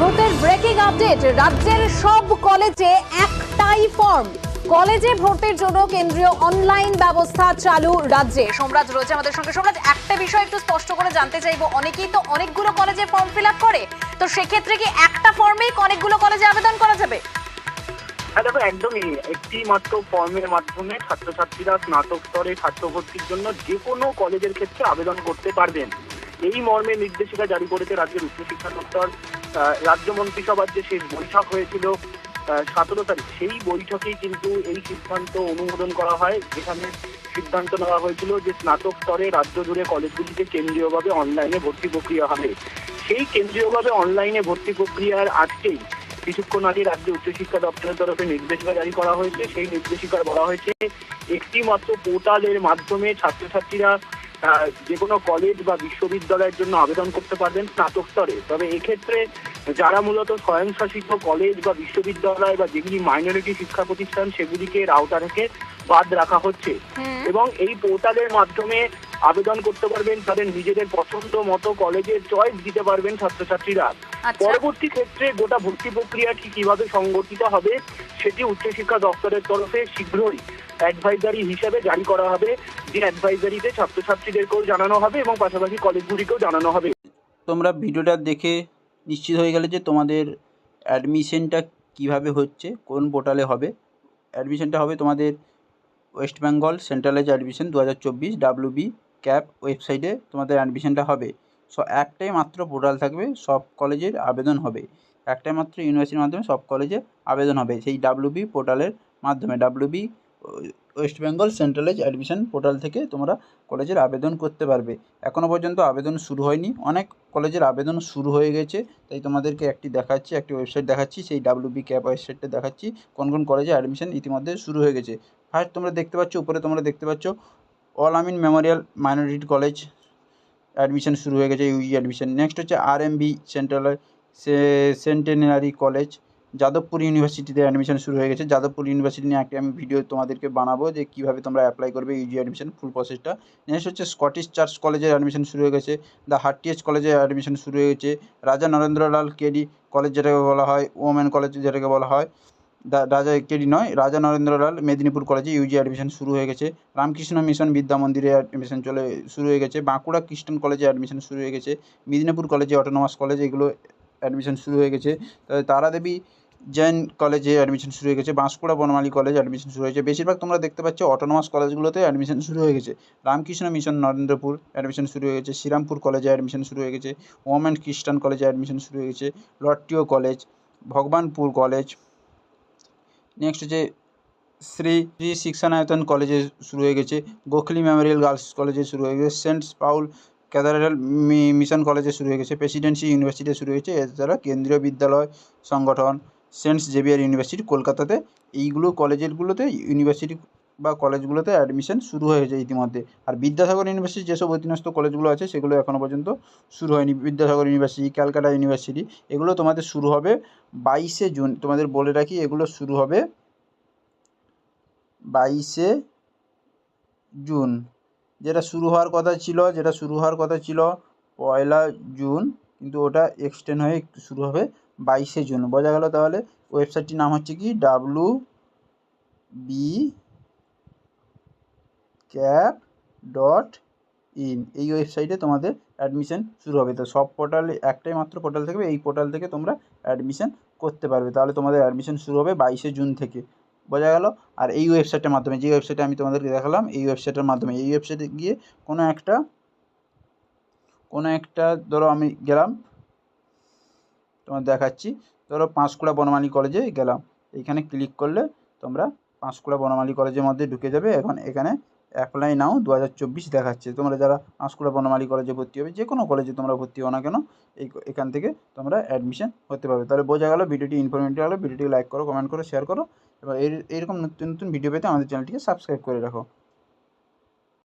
মুহূর্তের breaking update রাজ্যের সব কলেজে একটাই ফর্ম কলেজে ভর্তির জন্য কেন্দ্রীয় অনলাইন ব্যবস্থা চালু রাজ্যে। সোমরাজ রয়েছে আমাদের সঙ্গে। সোমরাজ, একটা বিষয় একটু স্পষ্ট করে জানতে চাইব। অনেকেই তো অনেকগুলো কলেজে ফর্ম ফিল করে। তো সেক্ষেত্রে কি একটা ফর্মেই অনেকগুলো কলেজে আবেদন করা যাবে? হ্যাঁ দেখো, একদমই। একটি মাত্র ফর্মের মাধ্যমে ছাত্রছাত্রীরা স্নাতক স্তরে ছাত্র ভর্তির জন্য যে কোনো কলেজের ক্ষেত্রে আবেদন করতে পারবেন। এই মর্মে নির্দেশিকা জারি করেছে রাজ্যের উচ্চশিক্ষা দপ্তর। রাজ্য মন্ত্রিসভার যে শেষ বৈঠক হয়েছিল সতেরো তারিখ, সেই বৈঠকেই কিন্তু এই সিদ্ধান্ত অনুমোদন করা হয়, যেখানে সিদ্ধান্ত নেওয়া হয়েছিল যে স্নাতক স্তরে রাজ্য জুড়ে কলেজগুলিতে কেন্দ্রীয়ভাবে অনলাইনে ভর্তি প্রক্রিয়া হবে। সেই কেন্দ্রীয়ভাবে অনলাইনে ভর্তি প্রক্রিয়ার আজকেই কিছুক্ষণ আগে রাজ্য উচ্চশিক্ষা দপ্তরের তরফে নির্দেশিকা জারি করা হয়েছে। সেই নির্দেশিকায় বলা হয়েছে একটি মাত্র পোর্টালের মাধ্যমে ছাত্রছাত্রীরা যে কোনো কলেজ বা বিশ্ববিদ্যালয়ের জন্য আবেদন করতে পারবেন স্নাতক স্তরে। তবে এক্ষেত্রে যারা মূলত স্বয়ংশাসিত কলেজ বা বিশ্ববিদ্যালয় বা যেগুলি মাইনরিটি শিক্ষা প্রতিষ্ঠান সেগুলিকে আওতা থেকে বাদ রাখা হচ্ছে। এবং এই পোর্টালের মাধ্যমে আবেদন করতে পারবেন তাদের নিজেদের পছন্দ মতো কলেজের চয়েস দিতে পারবেন ছাত্রছাত্রীরা। আচ্ছা। পরবর্তী ক্ষেত্রে গোটা ভর্তি প্রক্রিয়াটি কীভাবে সংগঠিত হবে সেটি উচ্চশিক্ষা দপ্তরের তরফে শীঘ্রই অ্যাডভাইজারি হিসেবে জারি করা হবে, যে অ্যাডভাইজারিতে ছাত্রছাত্রীদেরকেও জানানো হবে এবং পাশাপাশি কলেজগুলিকেও জানানো হবে। তোমরা ভিডিওটা দেখে নিশ্চিত হয়ে গেলে যে তোমাদের অ্যাডমিশনটা কীভাবে হচ্ছে, কোন পোর্টালে হবে। অ্যাডমিশনটা হবে তোমাদের ওয়েস্ট বেঙ্গল সেন্ট্রালাইজ অ্যাডমিশন দু হাজার চব্বিশ ডাব্লিউবি ক্যাপ ওয়েবসাইটে তোমাদের অ্যাডমিশনটা হবে। সো একটাই মাত্র পোর্টাল থাকবে, সব কলেজের আবেদন হবে। একটাই মাত্র ইউনিভার্সিটির মাধ্যমে সব কলেজে আবেদন হবে। সেই ডাব্লিউবি পোর্টালের মাধ্যমে W B west Bengal centralise admission portal থেকে তোমরা কলেজের আবেদন করতে পারবে। এখনও পর্যন্ত আবেদন শুরু হয়নি। অনেক কলেজের আবেদন শুরু হয়ে গেছে। তাই তোমাদেরকে একটি দেখাচ্ছি, একটি ওয়েবসাইট দেখাচ্ছি, সেই ডাব্লিউবি ক্যাপ ওয়েবসাইটটা দেখাচ্ছি, কোন কোন কলেজে অ্যাডমিশন ইতিমধ্যে শুরু হয়ে গেছে। ফার্স্ট তোমরা দেখতে পাচ্ছ, উপরে তোমরা দেখতে পাচ্ছ Al Ameen memorial minority college admission শুরু হয়ে গেছে ইউজি অ্যাডমিশন নেক্সট হচ্ছে R M B central centenary college Jadavpur ইউনিভার্সিটিতে অ্যাডমিশন শুরু হয়ে গেছে। যাদবপুর ইউনিভার্সিটি নিয়ে একটা আমি ভিডিও তোমাদেরকে বানাবো যে কীভাবে তোমরা অ্যাপ্লাই করবে ইউজি অ্যাডমিশন ফুল প্রসেসটা নেক্সট হচ্ছে স্কটিশ চার্চ কলেজের অ্যাডমিশন শুরু হয়ে গেছে। দ্য হার্টিএস কলেজে অ্যাডমিশন শুরু হয়ে গেছে। রাজা নরেন্দ্রলাল কেডি কলেজ যেটাকে বলা হয় ওমেন কলেজ যেটাকে বলা হয় দা রাজা কেডি নয়, রাজা নরেন্দ্রলাল মেদিনীপুর কলেজে ইউজি অ্যাডমিশন শুরু হয়ে গেছে। রামকৃষ্ণ মিশন বিদ্যা মন্দিরে অ্যাডমিশন চলে, শুরু হয়ে গেছে। বাঁকুড়া খ্রিস্টান কলেজে অ্যাডমিশন শুরু হয়ে গেছে। মেদিনীপুর কলেজে অটোনোমাস কলেজ এগুলো অ্যাডমিশন শুরু হয়ে গেছে। তবে তারাদেবী জৈন কলেজে অ্যাডমিশন শুরু হয়ে গেছে, বাঁশকুড়া বনমালী কলেজ অ্যাডমিশন শুরু হয়েছে। বেশিরভাগ তোমরা দেখতে পাচ্ছ অটোনোমাস কলেজগুলোতে অ্যাডমিশন শুরু হয়ে গেছে। রামকৃষ্ণ মিশন নরেন্দ্রপুর অ্যাডমিশন শুরু হয়ে গেছে, শ্রীরামপুর কলেজে অ্যাডমিশন শুরু হয়ে গেছে ওমেন খ্রিস্টান কলেজে অ্যাডমিশন শুরু হয়ে গেছে, লট্টিও কলেজ, ভগবানপুর কলেজ। নেক্সট হচ্ছে শ্রী শ্রী শিক্ষানায়তন কলেজে শুরু হয়ে গেছে, গোখলি মেমোরিয়াল গার্লস কলেজে শুরু হয়ে গেছে, সেন্ট পাউল ক্যাথাড্রাল মিশন কলেজে শুরু হয়ে গেছে, প্রেসিডেন্সি ইউনিভার্সিটি শুরু হয়েছে, এছাড়া কেন্দ্রীয় বিদ্যালয় সংগঠন। সেন্ট জেভিয়ার ইউনিভার্সিটি কলকাতাতে। এইগুলো কলেজেরগুলোতে ইউনিভার্সিটি বা কলেজগুলোতে অ্যাডমিশন শুরু হয়েছে ইতিমধ্যে। আর বিদ্যাসাগর ইউনিভার্সিটি যেসব অধীনস্থ কলেজগুলো আছে, সেগুলো এখনও পর্যন্ত শুরু হয়নি। বিদ্যাসাগর ইউনিভার্সিটি, ক্যালকাটা ইউনিভার্সিটি, এগুলো তোমাদের শুরু হবে বাইশে জুন। তোমাদের বলে রাখি, এগুলো শুরু হবে বাইশে জুন। যেটা শুরু হওয়ার কথা ছিল, যেটা শুরু হওয়ার কথা ছিল পয়লা জুন, কিন্তু ওটা এক্সটেন্ড হয়ে শুরু হবে বাইশে জুন। বোঝা গেল তাহলে ওয়েবসাইটটির নাম হচ্ছে কি? W B cap dot in. এই ওয়েবসাইটে তোমাদের অ্যাডমিশন শুরু হবে। তো সব পোর্টালে একটাই মাত্র পোর্টাল থাকবে। এই পোর্টাল থেকে তোমরা অ্যাডমিশন করতে পারবে। তাহলে তোমাদের অ্যাডমিশন শুরু হবে বাইশে জুন থেকে। বোঝা গেল? আর এই ওয়েবসাইটের মাধ্যমে, যে ওয়েবসাইটে আমি তোমাদেরকে দেখালাম, এই ওয়েবসাইটের মাধ্যমে, এই ওয়েবসাইটে গিয়ে কোনো একটা কোনো একটা, ধরো আমি গেলাম তোমার দেখাচ্ছি। ধরো পাঁশকুড়া বনমালী কলেজে গেলাম। এইখানে ক্লিক করলে তোমরা পাঁশকুড়া বনমালী কলেজের মধ্যে ঢুকে যাবে। এখন এখানে অ্যাপ্লাই নাও দু হাজার চব্বিশ দেখাচ্ছে। তোমরা যারা পাঁশকুড়া বনমালী কলেজে ভর্তি হবে যে কোনো কলেজে তোমরা ভর্তি হও না কেন, এই এখান থেকে তোমরা অ্যাডমিশন হতে পারবে তাহলে বোঝা গেলো ভিডিওটি ইনফরমেটিভ হলো ভিডিওটি লাইক করো কমেন্ট করো শেয়ার করো। এর এরকম নতুন নতুন ভিডিও পেতে আমাদের চ্যানেলটিকে সাবস্ক্রাইব করে রাখো।